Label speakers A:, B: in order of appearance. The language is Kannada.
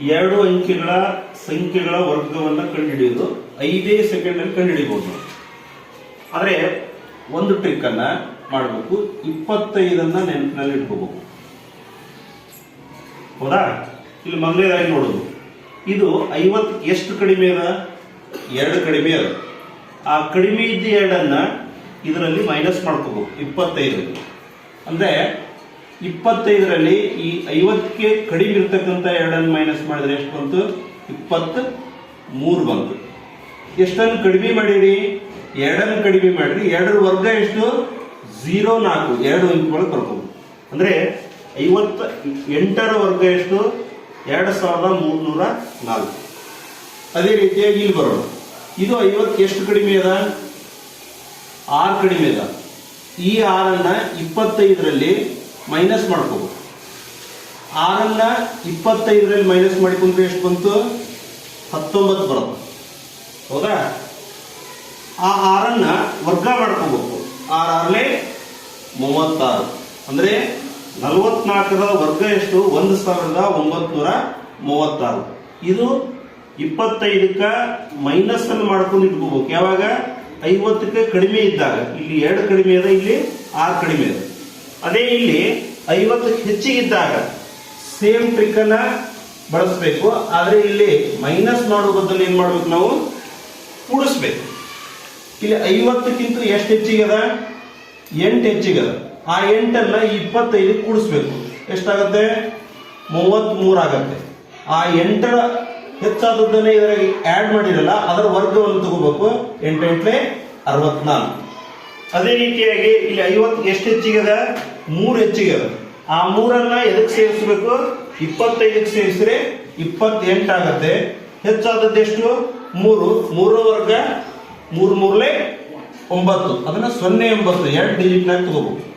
A: ಎರಡು ಅಂಕಿಗಳ ಸಂಖ್ಯೆಗಳ ವರ್ಗವನ್ನು ಕಂಡುಹಿಡಿಯೋದು ಐದೇ ಸೆಕೆಂಡ್ ಅಲ್ಲಿ ಕಂಡುಹಿಡಿಬಹುದು ಆದ್ರೆ ಒಂದು ಟ್ರಿಕ್ ಅನ್ನ ಮಾಡಬೇಕು. ಇಪ್ಪತ್ತೈದನ್ನ ನೆನಪಿನಲ್ಲಿ ಇಟ್ಕೋಬೇಕು. ಹೌದಾ? ಇಲ್ಲಿ ಮೊದಲನೇದಾಗಿ ನೋಡೋದು. ಇದು ಐವತ್ ಎಷ್ಟು ಕಡಿಮೆ ಅದ? ಎರಡು ಕಡಿಮೆ ಅದ. ಆ ಕಡಿಮೆ ಇದ್ದ ಎರಡನ್ನ ಇದರಲ್ಲಿ ಮೈನಸ್ ಮಾಡ್ಕೋಬೇಕು. ಇಪ್ಪತ್ತೈದು ಅಂದ್ರೆ ಇಪ್ಪತ್ತೈದರಲ್ಲಿ ಈ ಐವತ್ತಕ್ಕೆ ಕಡಿಮೆ ಇರ್ತಕ್ಕಂಥ ಎರಡನ್ನು ಮೈನಸ್ ಮಾಡಿದ್ರೆ ಎಷ್ಟು ಬಂತು? ಇಪ್ಪತ್ತ ಮೂರು ಬಂತು. ಎಷ್ಟನ್ನು ಕಡಿಮೆ ಮಾಡಿರಿ? ಎರಡನ್ನು ಕಡಿಮೆ ಮಾಡಿರಿ. ಎರಡರ ವರ್ಗ ಎಷ್ಟು? ಝೀರೋ ನಾಲ್ಕು. ಎರಡು ಅಂಕಗಳು ಕರ್ಕೊಂಡು ಅಂದ್ರೆ ಐವತ್ತ ಎಂಟರ ವರ್ಗ ಎಷ್ಟು? ಎರಡು ಸಾವಿರದ ಮೂರ್ನೂರ ನಾಲ್ಕು. ಅದೇ ರೀತಿಯಾಗಿ ಇಲ್ಲಿ ಬರೋಣ. ಇದು ಐವತ್ತು ಎಷ್ಟು ಕಡಿಮೆ ಅದ? ಆರು ಕಡಿಮೆ ಅದ. ಈ ಆರನ್ನ ಇಪ್ಪತ್ತೈದರಲ್ಲಿ ಮೈನಸ್ ಮಾಡ್ಕೋಬೇಕು. ಆರನ್ನ ಇಪ್ಪತ್ತೈದರಲ್ಲಿ ಮೈನಸ್ ಮಾಡಿಕೊಂಡ್ರೆ ಎಷ್ಟು ಬಂತು? ಹತ್ತೊಂಬತ್ತು ಬರುತ್ತೆ. ಹೌದಾ? ಆ ಆರನ್ನ ವರ್ಗ ಮಾಡ್ಕೋಬೇಕು. ಆರ್ ಆರ್ಲೆ ಮೂವತ್ತಾರು. ಅಂದ್ರೆ ನಲವತ್ನಾಲ್ಕರ ವರ್ಗ ಎಷ್ಟು? ಒಂದು ಸಾವಿರದ ಒಂಬತ್ನೂರ ಮೂವತ್ತಾರು. ಇದು ಇಪ್ಪತ್ತೈದಕ್ಕ ಮೈನಸ್ ಅನ್ನು ಮಾಡ್ಕೊಂಡು ಇಟ್ಕೋಬೇಕು. ಯಾವಾಗ? ಐವತ್ತಕ್ಕೆ ಕಡಿಮೆ ಇದ್ದಾಗ. ಇಲ್ಲಿ ಎರಡು ಕಡಿಮೆ ಇದೆ ಇಲ್ಲಿ ಆರು ಕಡಿಮೆ ಇದೆ ಅದೇ ಇಲ್ಲಿ ಐವತ್ತು ಹೆಚ್ಚಿಗಿದ್ದಾಗ ಸೇಮ್ ಟ್ರಿಕ್ ಅನ್ನ ಬಳಸಬೇಕು. ಆದ್ರೆ ಇಲ್ಲಿ ಮೈನಸ್ ಮಾಡುವ ಬದಲು ಏನ್ ಮಾಡ್ಬೇಕು ನಾವು? ಕೂಡಿಸ್ಬೇಕು. ಇಲ್ಲಿ ಐವತ್ತಕ್ಕಿಂತ ಎಷ್ಟು ಹೆಚ್ಚಿಗದ? ಎಂಟು ಹೆಚ್ಚಿಗದ. ಆ ಎಂಟನ್ನ ಇಪ್ಪತ್ತೈದು ಕೂಡಿಸ್ಬೇಕು. ಎಷ್ಟಾಗತ್ತೆ? ಮೂವತ್ತ್ ಮೂರ್ ಆಗತ್ತೆ. ಆ ಎಂಟರ ಹೆಚ್ಚಾದದ್ದನ್ನೇ ಇದರಾಗಿ ಆಡ್ ಮಾಡಿರಲ್ಲ, ಅದರ ವರ್ಗವನ್ನು ತಗೋಬೇಕು. ಎಂಟೆಂಟ್ಲೆ ಅರವತ್ನಾಲ್ಕು. ಅದೇ ರೀತಿಯಾಗಿ ಇಲ್ಲಿ ಐವತ್ತು ಎಷ್ಟು ಹೆಚ್ಚಿಗೆ ಅದ? ಮೂರು ಹೆಚ್ಚಿಗೆ ಆ ಮೂರನ್ನ ಎದಕ್ಕೆ ಸೇರಿಸಬೇಕು? ಇಪ್ಪತ್ತೈದಕ್ಕೆ ಸೇರಿಸಿದ್ರೆ ಇಪ್ಪತ್ತೆಂಟಾಗತ್ತೆ ಹೆಚ್ಚಾದದ್ದು ಎಷ್ಟು? ಮೂರು. ಮೂರು ವರ್ಗ ಮೂರು ಮೂರ್ಲೆ ಒಂಬತ್ತು. ಅದನ್ನ ಸೊನ್ನೆ ಎಂಬತ್ತು. ಎರಡು ಡಿಜಿಟ್ನಾಗ ತಗೋಬೇಕು.